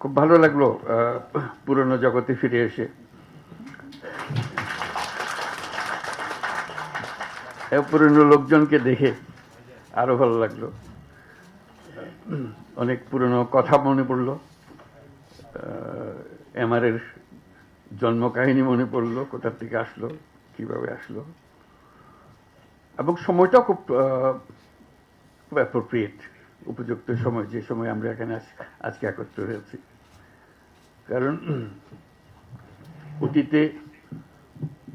খুব ভালো লাগল পুরনো জগতে ফিরে এসে। পুরনো লোকজনকে দেখে আরও ভালো লাগল। অনেক পুরনো কথা মনে পড়ল। এমআরের জন্ম কাহিনী মনে পড়ল কোথা থেকে আসলো, কীভাবে আসলো। এবং সময়টাও খুব খুব অ্যাপ্রোপ্রিয়েট উপযুক্ত সময়, যে সময় আমরা এখানে আজকে একত্র হয়েছি। কারণ অতীতে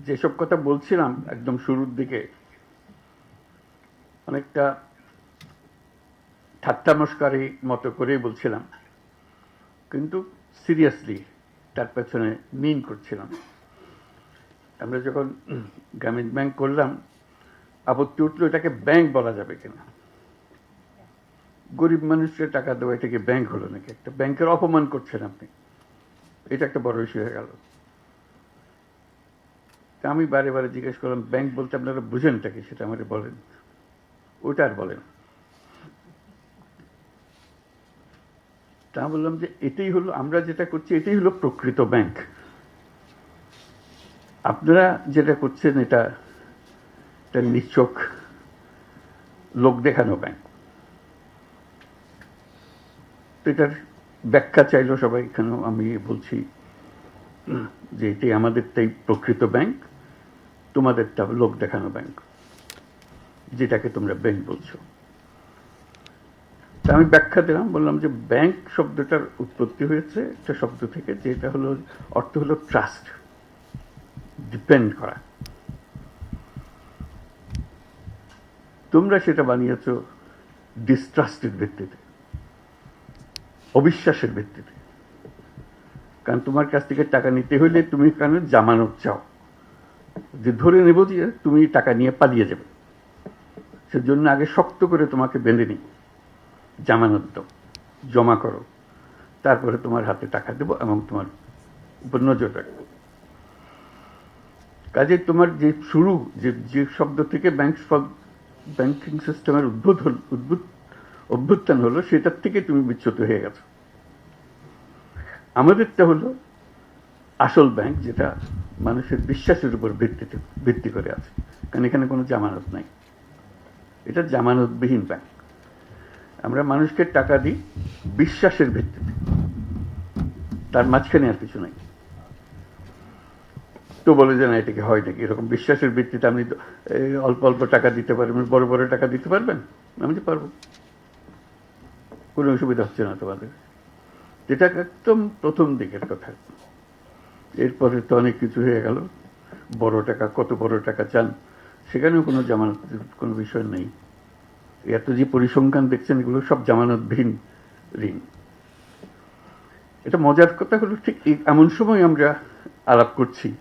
যেসব কথা বলছিলাম একদম শুরুর দিকে, অনেকটা ঠাট্টা মস্কারি মতো করেই বলছিলাম। কিন্তু সিরিয়াসলি তার পেছনে মিন করছিলাম। আমরা যখন গ্রামীণ ব্যাংক করলাম, আপত্তি উঠল এটাকে ব্যাংক বলা যাবে কিনা। গরিব মানুষকে টাকা দেওয়া এটাকে ব্যাংক হলো নাকি? একটা ব্যাংকের অপমান করছেন আপনি। এটা একটা বড় ইস্যু হয়ে গেল। তা আমি বারে বারে জিজ্ঞেস করলাম ব্যাংক বলতে আপনারা বুঝেনটা কি? সেটা আমাকে বলেন। ওটা আর বলেন। তা বললাম যে, এটাই হলো, আমরা যেটা করছি, এটাই হলো প্রকৃত ব্যাংক আপনারা যেটা করছেন, এটা এটা নিচ্ছক লোক দেখানো ব্যাংক তো এটার ব্যাখ্যা চাইলো সবাই এখানেও আমি বলছি যে এটি আমাদেরটাই প্রকৃত ব্যাংক, তোমাদেরটা লোক দেখানো ব্যাংক, যেটাকে তোমরা ব্যাংক বলছো। তা আমি ব্যাখ্যা দিলাম, বললাম যে ব্যাংক শব্দটার উৎপত্তি হয়েছে, একটা শব্দ থেকে, যেটা হলো, অর্থ হলো ট্রাস্ট, ডিপেন্ড করা। তোমরা সেটা বানিয়েছ ডিস্ট্রাস্টের ভিত্তিতে অবিশ্বাসের ভিত্তিতে। কারণ তোমার কাছ থেকে টাকা নিতে হইলে তুমি কেন জামানত চাও? যে ধরে নেব যে তুমি টাকা নিয়ে পালিয়ে যাবে। সেজন্য আগে শক্ত করে তোমাকে বেঁধে নিই জামানত দাও, জমা করো। তারপরে তোমার হাতে টাকা দেবো এবং তোমার উপর নজর রাখব। কাজে তোমার যে শুরু, যে যে শব্দ থেকে ব্যাংক ব্যাংকিং সিস্টেমের হল উদ্ভূত অভ্যুত্থান হলো, সেটার থেকে তুমি বিচ্যুত হয়ে গেছো। আমাদেরটা হলো আসল ব্যাংক যেটা মানুষের বিশ্বাসের উপর ভিত্তিতে ভিত্তি করে আছে। কারণ এখানে কোনো জামানত নাই। এটা জামানতবিহীন ব্যাংক আমরা মানুষকে টাকা দিই বিশ্বাসের ভিত্তিতে। তার মাঝখানে আর কিছু নাই। তো বলে যে না এটাকে হয় নাকি? এরকম বিশ্বাসের ভিত্তিতে আপনি অল্প অল্প টাকা দিতে পারবেন, বড় বড় টাকা দিতে পারবেন? আমি তো পারব। কোনো অসুবিধা হচ্ছে না তোমাদের। যেটা একদম প্রথম দিকের কথা। এরপরে তো অনেক কিছু হয়ে গেল। বড় টাকা, কত বড় টাকা চান, সেখানেও কোনো জামানত, কোনো বিষয় নেই। এত যে পরিসংখ্যান দেখছেন, এগুলো সব জামানতবিহীন ঋণ। এটা মজার কথা হলো ঠিক এমন সময় আমরা আলাপ করছি,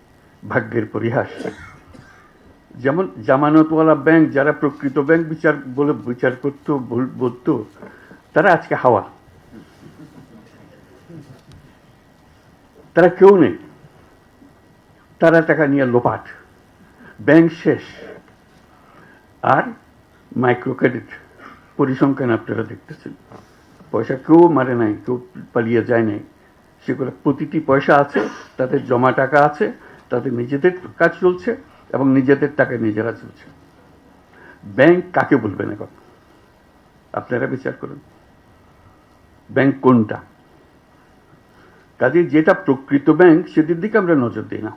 ভাগ্যের পরিহাস। যেমন জামানতওয়ালা ব্যাংক যারা প্রকৃত ব্যাংক বিচার বলে বিচার করতো বল- বলতো তারা আজকে হাওয়া। তারা কেউ নেই। তারা টাকা নিয়ে লোপাট। ব্যাংক শেষ। আর মাইক্রো ক্রেডিট পরিসংখ্যান আপনারা দেখতেছেন। পয়সা কেউ মারে নাই, কেউ পালিয়ে যায় নাই। সেগুলো প্রতিটি পয়সা আছে, তাদের জমা টাকা আছে, তাদের নিজেদের কাজ চলছে এবং নিজেদের টাকা নিজেরা চলছে। ব্যাংক কাকে বলবেন এখন আপনারা বিচার করুন। ব্যাংক কোনটা? কাজে যেটা প্রকৃত ব্যাংক, সেটির দিকে আমরা নজর দিই না।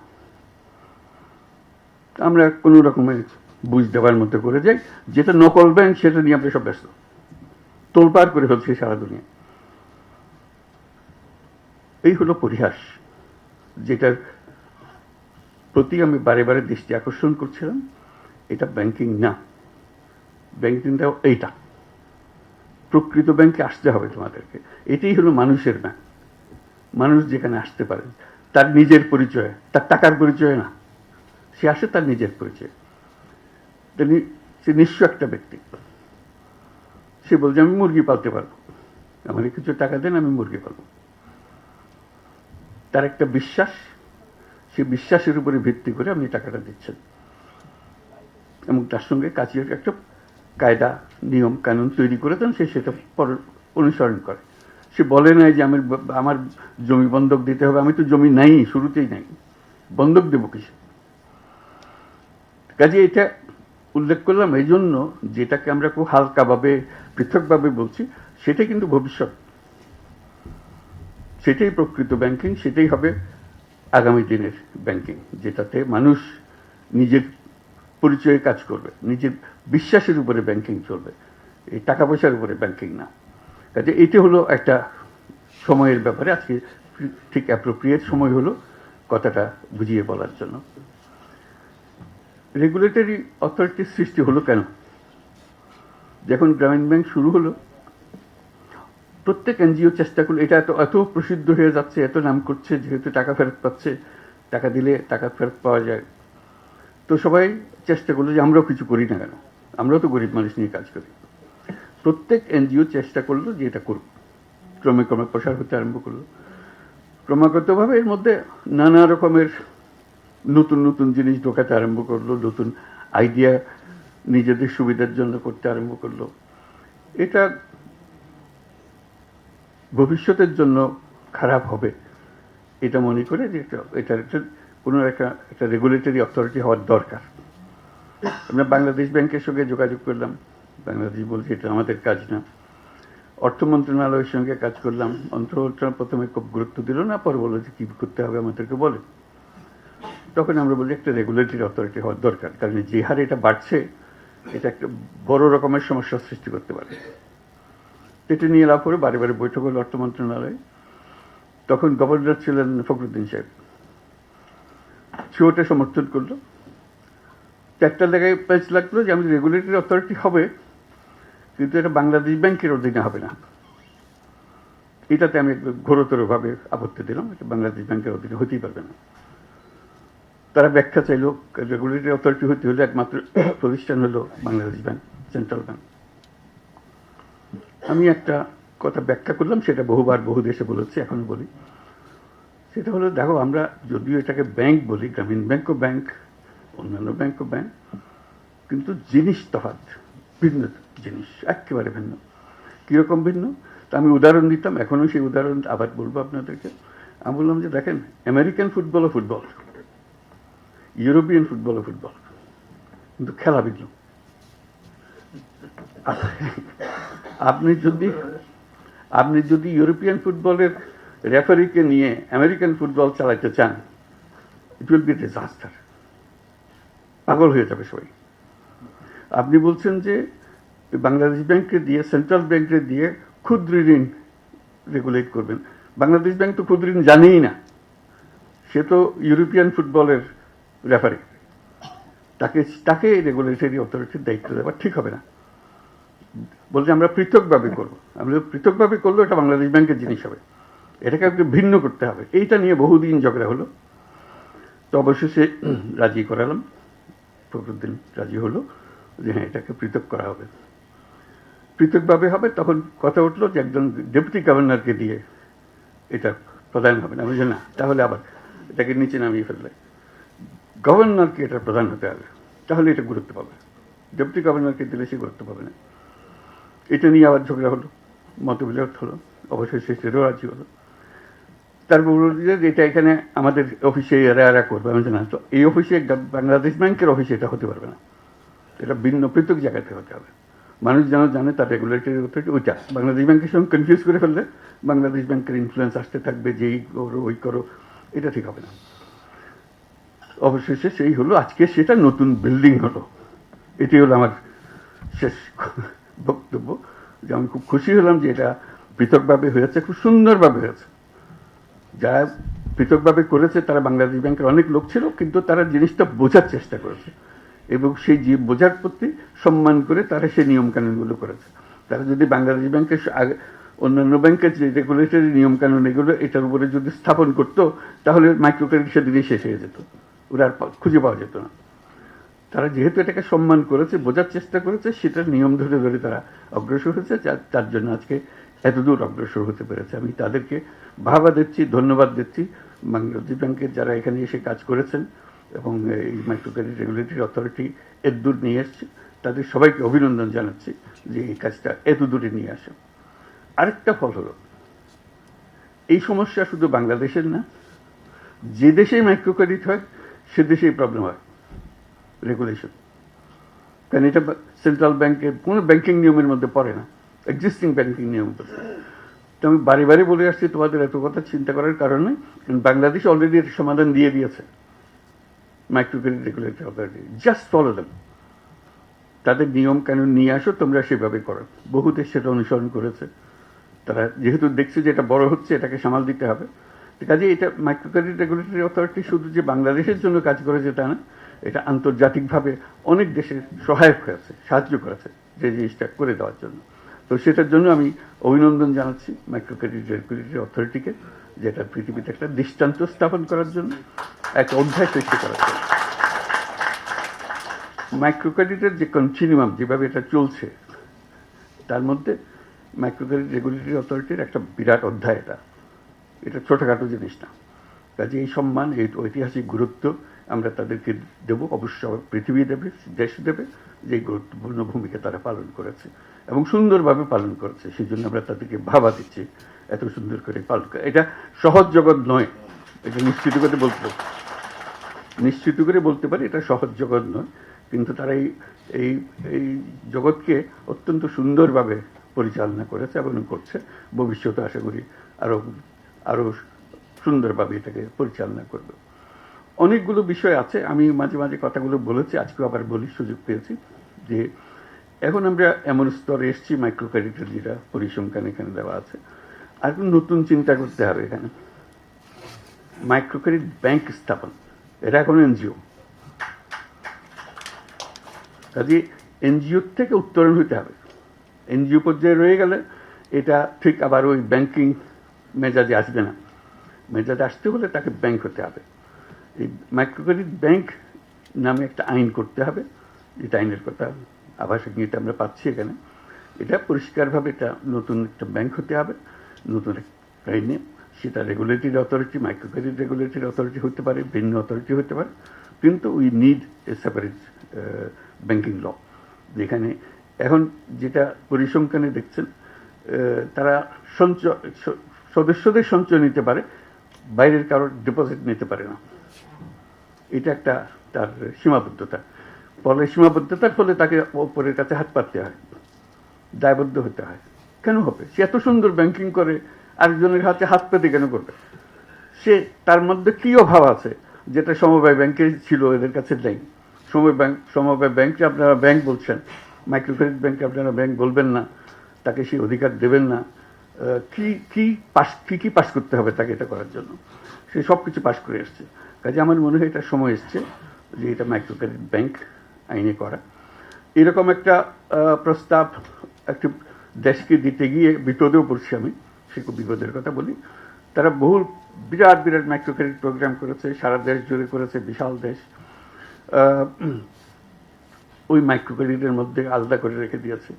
আমরা কোনো রকমের বুঝ দেওয়ার মতো করে যাই। যেটা নকল ব্যাংক, সেটা নিয়ে আমরা সব ব্যস্ত। তোলপাড় করে ফেলছি সারা দুনিয়া। এই হলো পরিহাস, যেটার প্রতি আমি বারে বারে দৃষ্টি আকর্ষণ করছিলাম। এটা ব্যাংকিং না। ব্যাংকিংটাও এইটা। প্রকৃত ব্যাংকে আসতে হবে তোমাদেরকে। এটাই হলো মানুষের ব্যাংক। মানুষ যেখানে আসতে পারে, তার নিজের পরিচয়, তার টাকার পরিচয় না। সে আসে তার নিজের পরিচয়। সে নিঃস্ব একটা ব্যক্তি। সে বলছে, আমি মুরগি পালতে পারব। আমাকে কিছু টাকা দেন, আমি মুরগি পালবো। তার একটা বিশ্বাস, সে বিশ্বাসের উপরে ভিত্তি করে আপনি টাকাটা দিচ্ছেন। এবং তার সঙ্গে কাজের একটা কায়দা, নিয়ম, কানুন তৈরি করে দেন, সে সেটা অনুসরণ করে। সে বলে নাই যে আমি আমার জমি বন্ধক দিতে হবে। আমি তো জমি নাই, শুরুতেই নাই। বন্ধক দেবো কিসে? কাজে এটা উল্লেখ করলাম এই জন্য যেটাকে আমরা খুব হালকাভাবে, পৃথকভাবে বলছি সেটাই কিন্তু ভবিষ্যৎ। সেটাই প্রকৃত ব্যাংকিং সেটাই হবে আগামী দিনের ব্যাংকিং যেটাতে মানুষ নিজের পরিচয়ে কাজ করবে। নিজের বিশ্বাসের উপরে ব্যাংকিং চলবে। এই টাকা পয়সার উপরে ব্যাংকিং না। কাজে এইটা হলো একটা সময়ের ব্যাপারে, আজকে ঠিক অ্যাপ্রোপ্রিয়েট সময় হলো কথাটা বুঝিয়ে বলার জন্য। রেগুলেটরি অথরিটির সৃষ্টি হলো কেন? যখন গ্রামীণ ব্যাংক শুরু হলো, প্রত্যেক এনজিও চেষ্টা করল, এটা এত এত প্রসিদ্ধ হয়ে যাচ্ছে, এত নাম করছে, যেহেতু টাকা ফেরত পাচ্ছে, টাকা দিলে টাকা ফেরত পাওয়া যায়। তো সবাই চেষ্টা করল যে আমরাও কিছু করি না কেন? আমরাও তো গরিব মানুষ নিয়ে কাজ করি। প্রত্যেক এনজিও চেষ্টা করল যে এটা করুক। ক্রমে ক্রমে প্রসার হতে আরম্ভ করল। ক্রমাগতভাবে এর মধ্যে নানা রকমের নতুন নতুন জিনিস ঢোকাতে আরম্ভ করল, নতুন আইডিয়া নিজেদের সুবিধার জন্য করতে আরম্ভ করল। এটা ভবিষ্যতের জন্য খারাপ হবে। এটা মনে করে যে এটা- একটা কোনো একটা একটা রেগুলেটরি অথরিটি হওয়ার দরকার। আমরা বাংলাদেশ ব্যাংকের সঙ্গে যোগাযোগ করলাম। বাংলাদেশ বলছে, এটা আমাদের কাজ না। অর্থ মন্ত্রণালয়ের সঙ্গে কাজ করলাম। অর্থ মন্ত্রণালয় প্রথমে খুব গুরুত্ব দিল না, পর বলল যে, কী করতে হবে আমাদেরকে বলে? তখন আমরা বলি, একটা রেগুলেটরি অথরিটি হওয়ার দরকার, কারণ যে হারে এটা বাড়ছে, এটা একটা বড় রকমের সমস্যার সৃষ্টি করতে পারে। এটা নিয়ে লাভ করে বারে বারে বৈঠক হলো অর্থ মন্ত্রণালয়ে। তখন গভর্নর ছিলেন ফখরুদ্দিন সাহেব। সে ওটা সমর্থন করল। চারটা জায়গায় প্রাইস লাগল যে আমি রেগুলেটরি অথরিটি হবে, কিন্তু এটা বাংলাদেশ ব্যাংকের অধীনে হবে না। এটাতে আমি ঘোরতরভাবে আপত্তি দিলাম, এটা বাংলাদেশ ব্যাংকের অধীনে হতেই পারবে না। তারা ব্যাখ্যা চাইল রেগুলেটরি অথরিটি হতে হলে একমাত্র প্রতিষ্ঠান হলো বাংলাদেশ ব্যাংক সেন্ট্রাল ব্যাংক আমি একটা কথা ব্যাখ্যা করলাম, সেটা বহুবার বহু দেশে বলেছি এখন বলি। সেটা হলো, দেখো, আমরা যদিও এটাকে ব্যাংক বলি, গ্রামীণ ব্যাংকও ব্যাংক অন্যান্য ব্যাংকও ব্যাংক কিন্তু জিনিস তফাৎ, ভিন্ন জিনিস, একেবারে ভিন্ন। কীরকম ভিন্ন? তা আমি উদাহরণ দিতাম, এখনও সেই উদাহরণ আবার বলব আপনাদেরকে। আমি বললাম যে দেখেন আমেরিকান ফুটবলও ফুটবল ইউরোপিয়ান ফুটবলও ফুটবল কিন্তু খেলা ভিন্ন। আপনি যদি আপনি যদি ইউরোপিয়ান ফুটবলের রেফারিকে নিয়ে আমেরিকান ফুটবল চালাতে চান ইট উইল বি ডিজাস্টার পাগল হয়ে যাবে সবাই। আপনি বলছেন যে বাংলাদেশ ব্যাংকে দিয়ে, সেন্ট্রাল ব্যাংকে দিয়ে ক্ষুদ্র ঋণ রেগুলেট করবেন। বাংলাদেশ ব্যাংক তো ক্ষুদ্র ঋণ জানেই না। সে তো ইউরোপিয়ান ফুটবলের রেফারি তাকে তাকে রেগুলেটরি অথরিটির দায়িত্ব দেওয়া ঠিক হবে না। বলছে আমরা পৃথকভাবে করব। আমরা পৃথকভাবে করলে এটা বাংলাদেশ ব্যাংকের জিনিস হবে। এটাকে একটু ভিন্ন করতে হবে। এইটা নিয়ে বহুদিন ঝগড়া হলো। তো অবশেষে রাজি করালাম। ফখরুদ্দিন রাজি হলো যে হ্যাঁ এটাকে পৃথক করা হবে। পৃথকভাবে হবে তখন কথা উঠল যে একজন ডেপুটি গভর্নরকে দিয়ে এটা প্রধান হবে না। বলছি, না তাহলে আবার এটাকে নিচে নামিয়ে ফেললে। গভর্নরকে এটা প্রধান হতে হবে তাহলে এটা গুরুত্ব পাবে। ডেপুটি গভর্নরকে দিলে সে গুরুত্ব পাবে না। এটা নিয়ে আবার ঝগড়া হলো মতবিরোধ হলো অবশেষে সেটাও রাজি হলো। তারপর বলল যে এটা এখানে আমাদের অফিসে এরা এরা করবে, আমি না। তো এই অফিসে বাংলাদেশ ব্যাংকের অফিসে এটা হতে পারবে না। এটা ভিন্ন পৃথক জায়গাতে হতে হবে। মানুষ যেন জানে তার রেগুলেটরি অথরিটি ওইটা। বাংলাদেশ ব্যাংকের সঙ্গে কনফিউজ করে ফেললে বাংলাদেশ ব্যাংকের ইনফ্লুয়েন্স আসতে থাকবে, যেই করো, ওই করো, এটা ঠিক হবে না। অবশেষে সেই হলো, আজকে সেটা নতুন বিল্ডিং হলো। এটি হলো আমার শেষ বক্তব্য। যে আমি খুব খুশি হলাম যে এটা পৃথকভাবে হয়েছে, খুব সুন্দরভাবে হয়েছে। যারা পৃথকভাবে করেছে, তারা বাংলাদেশ ব্যাংকের অনেক লোক ছিল, কিন্তু তারা জিনিসটা বোঝার চেষ্টা করেছে। এবং সেই যে বোঝার প্রতি সম্মান করে তারা সেই নিয়মকানুনগুলো করেছে। তারা যদি বাংলাদেশ ব্যাংকের অন্যান্য ব্যাংকের যে রেগুলেটরি নিয়মকানুন এগুলো এটার উপরে যদি স্থাপন করতো, তাহলে মাইক্রো ক্রেডিট সেদিনই শেষ হয়ে যেত। ওরা আর খুঁজে পাওয়া যেত না। তারা যেহেতু এটাকে সম্মান করেছে, বোঝার চেষ্টা করেছে, সেটার নিয়ম ধরে ধরে তারা অগ্রসর হয়েছে যার- জন্য আজকে এতদূর অগ্রসর হতে পেরেছে। আমি তাদেরকে ভাবা দিচ্ছি, ধন্যবাদ দিচ্ছি। বাংলাদেশ ব্যাংকের যারা এখানে এসে কাজ করেছেন এবং এই মাইক্রো ক্রেডিট রেগুলেটরি অথরিটি এত দূর নিয়ে এসছে, তাদের সবাইকে অভিনন্দন জানাচ্ছি যে এই কাজটা এত দূরে নিয়ে আসে। আরেকটা ফল হলো, এই সমস্যা শুধু বাংলাদেশের না, যে দেশে মাইক্রো ক্রেডিট হয়, সে দেশেই প্রবলেম হয়। রেগুলেশন কারণ এটা সেন্ট্রাল ব্যাংকের কোনো ব্যাংকিং নিয়মের মধ্যে পড়ে না। এক্সিস্টিং ব্যাংকিং নিয়ম তো। আমি বারে বারে বলে আসছি, তোমাদের এত কথা চিন্তা করার কারণে বাংলাদেশ অলরেডি এর সমাধান দিয়ে দিয়েছে। Micro credit regulatory authority just follow them তাদের নিয়ম কানুন নিয়ে আসো, তোমরা সেভাবে করো। বহু দেশ সেটা অনুসরণ করেছে। তারা যেহেতু দেখছে যে এটা বড় হচ্ছে, এটাকে সামাল দিতে হবে। কাজে এটা মাইক্রো ক্রেডিট রেগুলেটরি অথরিটি শুধু যে বাংলাদেশের জন্য কাজ করেছে তা না, এটা আন্তর্জাতিকভাবে অনেক দেশের সহায়ক হয়েছে, সাহায্য করেছে যে জিনিসটা করে দেওয়ার জন্য। তো সেটার জন্য আমি অভিনন্দন জানাচ্ছি মাইক্রো ক্রেডিট রেগুলেটরি অথরিটিকে যেটা পৃথিবীতে একটা দৃষ্টান্ত স্থাপন করার জন্য একটা অধ্যায় সৃষ্টি করার জন্য। মাইক্রো ক্রেডিটের যে কন্টিনিউয়াম যেভাবে এটা চলছে, তার মধ্যে মাইক্রো ক্রেডিট রেগুলেটরি অথরিটির একটা বিরাট অধ্যায় এটা। এটা ছোটোখাটো জিনিস না। কাজে এই সম্মান, এই ঐতিহাসিক গুরুত্ব আমরা তাদেরকে দেব, অবশ্য পৃথিবী দেবে, দেশ দেবে যে গুরুত্বপূর্ণ ভূমিকা তারা পালন করেছে। এবং সুন্দরভাবে পালন করেছে। সেই জন্য আমরা তাদেরকে ভাবা দিচ্ছি, এত সুন্দর করে পালন করে। এটা সহজ জগৎ নয়, এটা নিশ্চিত করে বলতে নিশ্চিত করে বলতে পারি, এটা সহজ জগৎ নয়, কিন্তু তারা এই এই এই জগৎকে অত্যন্ত সুন্দরভাবে পরিচালনা করেছে, এবং করছে। ভবিষ্যতে আশা করি আরও আরও সুন্দরভাবে এটাকে পরিচালনা করবে। অনেকগুলো বিষয় আছে, আমি মাঝে মাঝে কথাগুলো বলেছি, আজকেও আবার বলি সুযোগ পেয়েছি যে এখন আমরা এমন স্তরে এসেছি মাইক্রো ক্রেডিটের যেটা পরিসংখ্যান এখানে দেওয়া আছে। আর নতুন চিন্তা করতে হবে এখানে। মাইক্রো ক্রেডিট ব্যাংক স্থাপন, এটা এখন এনজিও। কাজে এনজিওর থেকে উত্তরণ হতে হবে। এনজিও পর্যায়ে রয়ে গেলে এটা ঠিক আবার ওই ব্যাংকিং মেজাজে আসবে না। মেজাজে আসতে হলে তাকে ব্যাংক হতে হবে। এই মাইক্রো ক্রেডিট ব্যাংক নামে একটা আইন করতে হবে যেটা আইনের কথা। আবাসিক নিয়ে আমরা পাচ্ছি এখানে। এটা পরিষ্কারভাবে এটা নতুন একটা ব্যাংক হতে হবে, নতুন একটা সেটা regulatory authority micro credit regulatory authority হতে পারে, ভিন্ন অথরিটি হতে পারে। কিন্তু we need a separate banking law যেখানে এখন যেটা পরিসংখ্যানে দেখছেন তারা সঞ্চয় সদস্যদের সঞ্চয় নিতে পারে, বাইরের কারোর ডিপোজিট নিতে পারে না। এটা একটা তার সীমাবদ্ধতা। ফলে সীমাবদ্ধতার ফলে তাকে ওপরের কাছে হাত পাততে হয়, দায়বদ্ধ হতে হয়। কেন হবে? সে এত সুন্দর ব্যাংকিং করে, আরেকজনের হাতে হাত পেতে কেন করবে? সে তার মধ্যে কি অভাব আছে যেটা সমবায় ব্যাংকে ছিল, এদের কাছে নেই? সময় ব্যাংক সমবায় ব্যাংকে আপনারা ব্যাংক বলছেন মাইক্রো ক্রেডিট ব্যাংকে আপনারা ব্যাংক বলবেন না, তাকে সেই অধিকার দেবেন না। কি কি পাস, কী, কি পাস করতে হবে তাকে এটা করার জন্য? সে সব কিছু পাস করে এসছে কাজে আমার মনে হয় এটা সময় এসছে যে এটা মাইক্রো ক্রেডিট ব্যাংক আইনে করা। এরকম একটা প্রস্তাব একটি দেশকে দিতে গিয়ে বিপদেও পড়ছি আমি, সে বিপদের কথা বলি। তারা বহু বিরাট বিরাট মাইক্রো ক্রেডিট প্রোগ্রাম করেছে, সারা দেশ জুড়ে করেছে, বিশাল দেশ। ওই মাইক্রো ক্রেডিটের মধ্যে আলাদা করে রেখে দিয়েছে।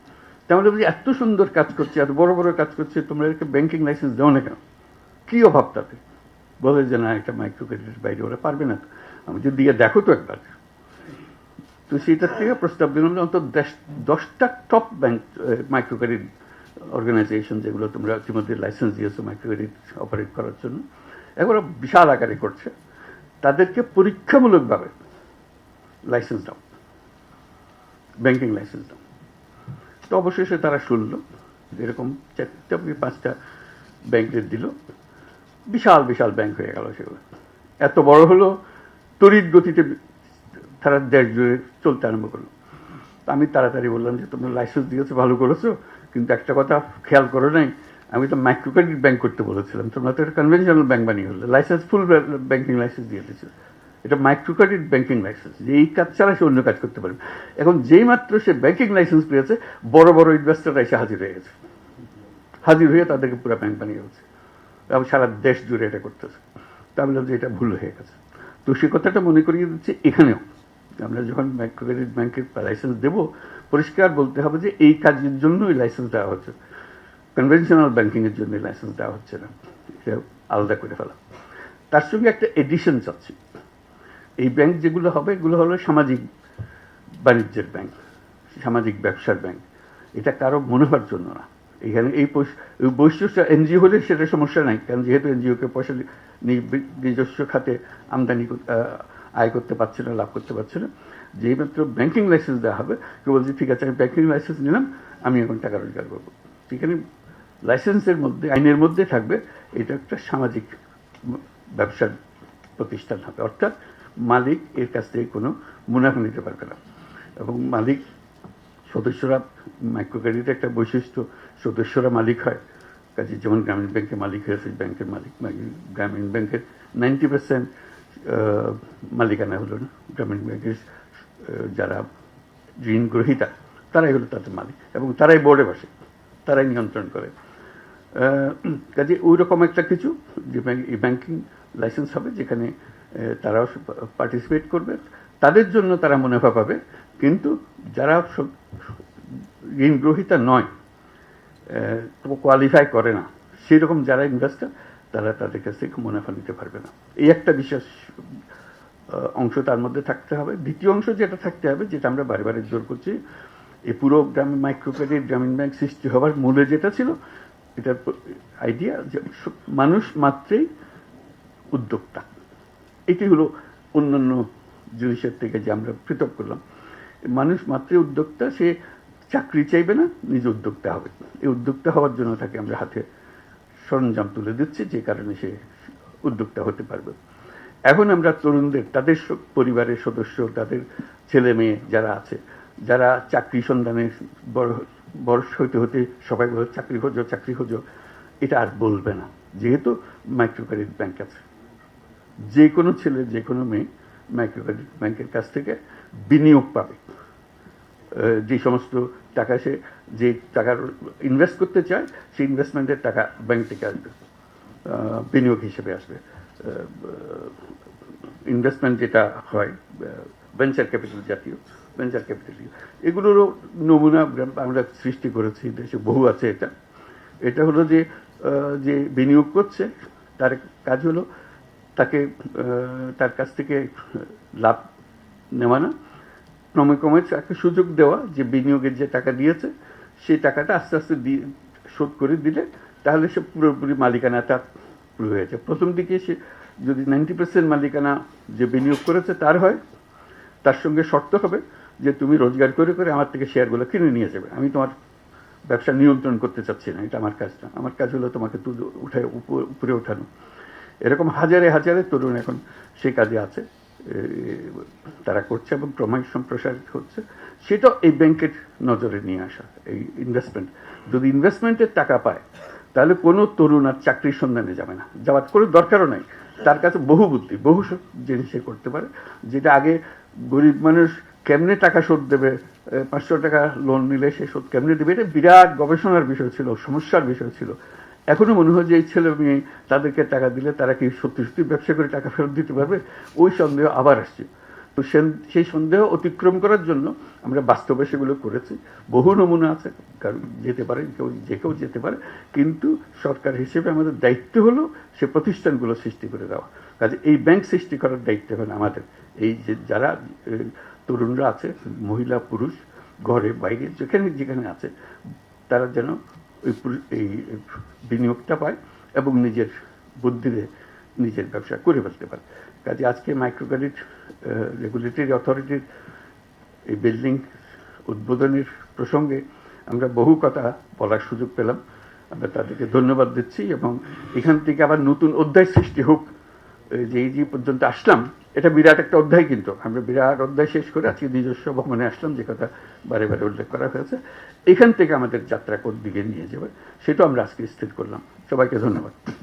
তাহলে বলছি এত সুন্দর কাজ করছে, এত বড় বড় কাজ করছে, তোমরা একে ব্যাংকিং লাইসেন্স দাও না কেন? কী অভাব তাতে? বলে যে, না, একটা মাইক্রো ক্রেডিটের বাইরে ওরা পারবে না। আমি যদি দিয়ে দেখো তো একবার। তো সেটার থেকে প্রস্তাব দিলাম যে অন্তত দশ- দশটা top bank micro credit organisation যেগুলো তোমরা ইতিমধ্যে লাইসেন্স দিয়েছ মাইক্রো ক্রেডিট অপারেট করার জন্য, এগুলো বিশাল আকারে করছে। তাদেরকে পরীক্ষামূলকভাবে লাইসেন্স দাও। ব্যাংকিং লাইসেন্স দাও। তো অবশেষে তারা শুনল, এরকম চারটা পাঁচটা ব্যাংকের দিল। বিশাল বিশাল ব্যাংক হয়ে গেল সেগুলো। এত বড় হলো, তড়িৎ গতিতে তারা দেশ জুড়ে চলতে আরম্ভ করল। আমি তাড়াতাড়ি বললাম যে, তোমরা লাইসেন্স দিয়েছ, ভালো করেছ, কিন্তু একটা কথা খেয়াল করো নাই, আমি তো মাইক্রো ক্রেডিট ব্যাংক করতে বলেছিলাম। তোমরা তো একটা কনভেনশনাল ব্যাংক বানিয়ে হলো লাইসেন্স ফুল ব্যাংকিং লাইসেন্স দিয়ে দিয়েছ। এটা মাইক্রো ক্রেডিট ব্যাংকিং লাইসেন্স যে এই কাজ ছাড়া সে অন্য কাজ করতে পারবে। এখন যেই মাত্র সে ব্যাংকিং লাইসেন্স পেয়েছে, বড় বড় ইনভেস্টাররা এসে হাজির হয়ে গেছে। হাজির হয়ে তাদেরকে পুরো ব্যাংক বানিয়ে গেছে এবং সারা দেশ জুড়ে এটা করতেছে। তা বললাম যে, এটা ভুল হয়ে গেছে। তো সে কথাটা মনে করিয়ে দিচ্ছে এখানেও। আমরা যখন মাইক্রো ক্রেডিট ব্যাংকের লাইসেন্স দেবো, পরিষ্কার বলতে হবে যে এই কাজের জন্যই লাইসেন্স দেওয়া হচ্ছে। কনভেনশনাল ব্যাংকিংয়ের জন্য লাইসেন্স দেওয়া হচ্ছে না। এটা আলাদা করে ফেলা। তার সঙ্গে একটা এডিশন চাচ্ছি। এই ব্যাংক যেগুলো হবে, এগুলো হলো সামাজিক বাণিজ্যের ব্যাংক সামাজিক ব্যবসার ব্যাংক এটা কারও মনে হওয়ার জন্য না। এখানে এই বৈশিষ্ট্য এনজিও হলে সেটা সমস্যা নাই, কারণ যেহেতু এনজিওকে পয়সা নিজস্ব খাতে আমদানি আয় করতে পারছে না, লাভ করতে পারছে না। যেই মাত্র ব্যাঙ্কিং লাইসেন্স দেওয়া হবে, কেউ বলছে, ঠিক আছে, আমি ব্যাঙ্কিং লাইসেন্স নিলাম, আমি এখন টাকা রোজগার করব। সেখানে লাইসেন্সের মধ্যে, আইনের মধ্যে থাকবে, এটা একটা সামাজিক ব্যবসার প্রতিষ্ঠান হবে। অর্থাৎ মালিক এর কাছ থেকে কোনো মুনাফা নিতে পারবে না। এবং মালিক, সদস্যরা মাইক্রো ক্রেডিটের একটা বৈশিষ্ট্য, সদস্যরা মালিক হয়। কাজে যেমন গ্রামীণ ব্যাংকের মালিক হয়েছে, ব্যাংকের মালিক- গ্রামীণ ব্যাংকের নাইনটি পার্সেন্ট মালিকানা হলো না। গ্রামীণ ব্যাংকের যারা ঋণ গ্রহীতা, তারাই হলো তাদের মালিক এবং তারাই বোর্ডে বসে, তারাই নিয়ন্ত্রণ করে। কাজে ওই রকম একটা কিছু যে ব্যাংক- লাইসেন্স হবে যেখানে তারাও পার্টিসিপেট করবে। তাদের জন্য তারা মুনাফা পাবে, কিন্তু যারা ঋণ গ্রহীতা নয় কোয়ালিফাই করে না। সেই রকম যারা ইনভেস্টার তারা তাদের কাছ থেকে মুনাফা নিতে পারবে না। এই একটা বিশেষ অংশ তার মধ্যে থাকতে হবে। দ্বিতীয় অংশ যেটা থাকতে হবে, যেটা আমরা বারে বারে জোর করছি এই পুরো গ্রামীণ মাইক্রো ক্রেডিট গ্রামীণ ব্যাংক সৃষ্টি হওয়ার মূলে যেটা ছিল, এটার আইডিয়া যে মানুষ মাত্রেই উদ্যোক্তা। এটি হলো অন্যান্য জিনিসের থেকে যে আমরা পৃথক করলাম। মানুষ মাত্রই উদ্যোক্তা, সে চাকরি চাইবে না, নিজে উদ্যোক্তা হবে। এই উদ্যোক্তা হওয়ার জন্য তাকে আমরা হাতে সরঞ্জাম তুলে দিচ্ছে, যে কারণে সে উদ্যোক্তা হতে পারবে। এখন আমরা তরুণদের, তাদের পরিবারের সদস্য, তাদের ছেলে মেয়ে যারা আছে, যারা চাকরি সন্ধানে বড় বয়স হতে হতে সবাই বলে, চাকরি খোঁজো চাকরি খোঁজো। এটা আর বলবে না, যেহেতু মাইক্রো ক্রেডিট ব্যাংক আছে। যে কোনো ছেলে, যে কোনো মেয়ে মাইক্রো ক্রেডিট ব্যাংকের কাছ থেকে বিনিয়োগ পাবে। যে সমস্ত টাকা সে, যে টাকার ইনভেস্ট করতে চায়, সেই ইনভেস্টমেন্টের টাকা ব্যাংক থেকে আসবে বিনিয়োগ হিসেবে আসবে। ইনভেস্টমেন্ট যেটা হয় ভেঞ্চার ক্যাপিটাল জাতীয় ভেঞ্চার ক্যাপিটাল এগুলোরও নমুনা আমরা সৃষ্টি করেছি, দেশে বহু আছে এটা। এটা হলো যে যে বিনিয়োগ করছে, তার কাজ হলো তাকে তার কাছ থেকে লাভ নেওয়া না ক্রমে ক্রমে তাকে সুযোগ দেওয়া যে বিনিয়োগের যে টাকা দিয়েছে, সেই টাকাটা আস্তে আস্তে দিয়ে শোধ করে দিলে তাহলে সে পুরোপুরি মালিকানাটা পুরো হয়েছে প্রথম দিকে সে যদি নাইনটি পার্সেন্ট মালিকানা যে বিনিয়োগ করেছে তার হয়, তার সঙ্গে শর্ত হবে যে তুমি রোজগার করে করে আমার থেকে শেয়ারগুলো কিনে নিয়ে যাবে। আমি তোমার ব্যবসা নিয়ন্ত্রণ করতে চাচ্ছি না, এটা আমার কাজ না। আমার কাজ হলো তোমাকে তুলে উঠে উপ- উপরে ওঠানো এরকম হাজারে হাজারে তরুণ এখন সেই কাজে আছে। তারা করছে এবং ক্রমশ সম্প্রসারিত হচ্ছে। সেটা এই ব্যাংকের নজরে নিয়ে আসা, এই ইনভেস্টমেন্ট যদি ইনভেস্টমেন্টের টাকা পায়, তাহলে কোনো তরুণ আর চাকরির সন্ধানে যাবে না। যাওয়ার কোনো দরকারও নাই। তার কাছে বহু বুদ্ধি, বহু জিনিস সে করতে পারে। যেটা আগে গরিব মানুষ কেমনে টাকা শোধ দেবে পাঁচশো টাকা লোন নিলে সে শোধ কেমনে দেবে, এটা বিরাট গবেষণার বিষয় ছিল, সমস্যার বিষয় ছিল। এখনও মনে হয় যে এই ছেলে মেয়ে তাদেরকে টাকা দিলে তারা কি সত্যি সত্যি ব্যবসা করে টাকা ফেরত দিতে পারবে? ওই সন্দেহ আবার আসছে। তো সেই সন্দেহ অতিক্রম করার জন্য আমরা বাস্তবে সেগুলো করেছি। বহু নমুনা আছে, কারণ যেতে পারে, কেউ যে কেউ যেতে পারে। কিন্তু সরকার হিসেবে আমাদের দায়িত্ব হলো সে প্রতিষ্ঠানগুলো সৃষ্টি করে দেওয়া। কাজে এই ব্যাংক সৃষ্টি করার দায়িত্ব এখন আমাদের। এই যে যারা তরুণরা আছে, মহিলা, পুরুষ, ঘরে, বাইরে, যেখানে যেখানে আছে, তারা যেন এই বিনিয়োগটা পায় এবং নিজের বুদ্ধিতে নিজের ব্যবসা করে ফেলতে পারে। কাজে আজকে মাইক্রো ক্রেডিট রেগুলেটরি অথরিটির এই বিল্ডিং উদ্বোধনের প্রসঙ্গে আমরা বহু কথা বলার সুযোগ পেলাম। আমরা তাদেরকে ধন্যবাদ দিচ্ছি এবং এখান থেকে আবার নতুন অধ্যায় সৃষ্টি হোক যে এই যে পর্যন্ত আসলাম এটা বিরাট একটা অধ্যায় কিন্তু। আমরা বিরাট অধ্যায় শেষ করে আজকে নিজস্ব ভবনে আসলাম, যে কথা বারে বারে উল্লেখ করা হয়েছে। এখান থেকে আমাদের যাত্রা কোন দিকে নিয়ে যাবে, সেটাও আমরা আজকে স্থির করলাম। সবাইকে ধন্যবাদ।